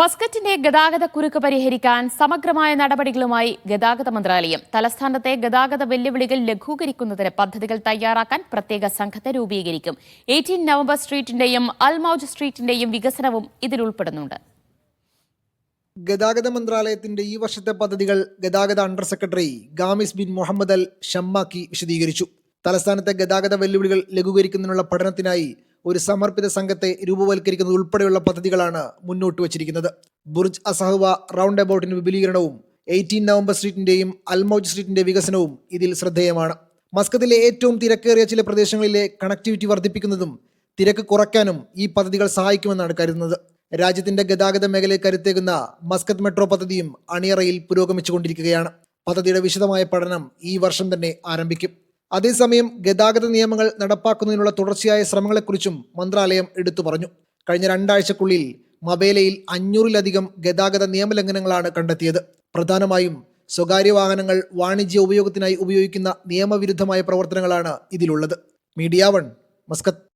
മസ്കറ്റിന്റെ ഗതാഗത കുരുക്ക് പരിഹരിക്കാൻ സമഗ്രമായ നടപടികളുമായി ഗതാഗത മന്ത്രാലയം തലസ്ഥാനത്തെ ഗതാഗത വെല്ലുവിളികൾ ലഘൂകരിക്കുന്നതിന് പദ്ധതികൾ തയ്യാറാക്കാൻ പ്രത്യേക സംഘത്തെ രൂപീകരിക്കും. എയ്റ്റീൻ നവംബർ സ്ട്രീറ്റിന്റെയും അൽമൌജ് സ്ട്രീറ്റിന്റെയും വികസനവും ഇതിൽ ഉൾപ്പെടുന്നുണ്ട്. ഗതാഗത മന്ത്രാലയത്തിന്റെ ഈ വർഷത്തെ പദ്ധതികൾ ഗതാഗത under secretary Khamis bin Muhammad Al Shammakhi വിശദീകരിച്ചു. തലസ്ഥാനത്തെ ഗതാഗത വെല്ലുവിളികൾ ലഘൂകരിക്കുന്നതിനുള്ള പഠനത്തിനായി ഒരു സമർപ്പിത സംഘത്തെ രൂപവൽക്കരിക്കുന്നത് ഉൾപ്പെടെയുള്ള പദ്ധതികളാണ് മുന്നോട്ട് വച്ചിരിക്കുന്നത്. ബുർജ് അസഹവ റൗണ്ട് അബൌട്ടിന്റെ വിപുലീകരണവും എയ്റ്റീൻ നവംബർ സ്ട്രീറ്റിന്റെയും അൽമൌജ് സ്ട്രീറ്റിന്റെ വികസനവും ഇതിൽ ശ്രദ്ധേയമാണ്. മസ്കത്തിലെ ഏറ്റവും തിരക്കേറിയ ചില പ്രദേശങ്ങളിലെ കണക്ടിവിറ്റി വർദ്ധിപ്പിക്കുന്നതും തിരക്ക് കുറയ്ക്കാനും ഈ പദ്ധതികൾ സഹായിക്കുമെന്നാണ് കരുതുന്നത്. രാജ്യത്തിന്റെ ഗതാഗത മേഖലയെ കരുത്തേകുന്ന മസ്കത്ത് മെട്രോ പദ്ധതിയും അണിയറയിൽ പുരോഗമിച്ചുകൊണ്ടിരിക്കുകയാണ്. പദ്ധതിയുടെ വിശദമായ പഠനം ഈ വർഷം തന്നെ ആരംഭിക്കും. അതേസമയം ഗതാഗത നിയമങ്ങൾ നടപ്പാക്കുന്നതിനുള്ള തുടർച്ചയായ ശ്രമങ്ങളെക്കുറിച്ചും മന്ത്രാലയം എടുത്തു പറഞ്ഞു. കഴിഞ്ഞ രണ്ടാഴ്ചക്കുള്ളിൽ മബേലയിൽ അഞ്ഞൂറിലധികം ഗതാഗത നിയമലംഘനങ്ങളാണ് കണ്ടെത്തിയത്. പ്രധാനമായും സ്വകാര്യ വാഹനങ്ങൾ വാണിജ്യ ഉപയോഗത്തിനായി ഉപയോഗിക്കുന്ന നിയമവിരുദ്ധമായ പ്രവർത്തനങ്ങളാണ് ഇതിലുള്ളത്. Media One Muscat.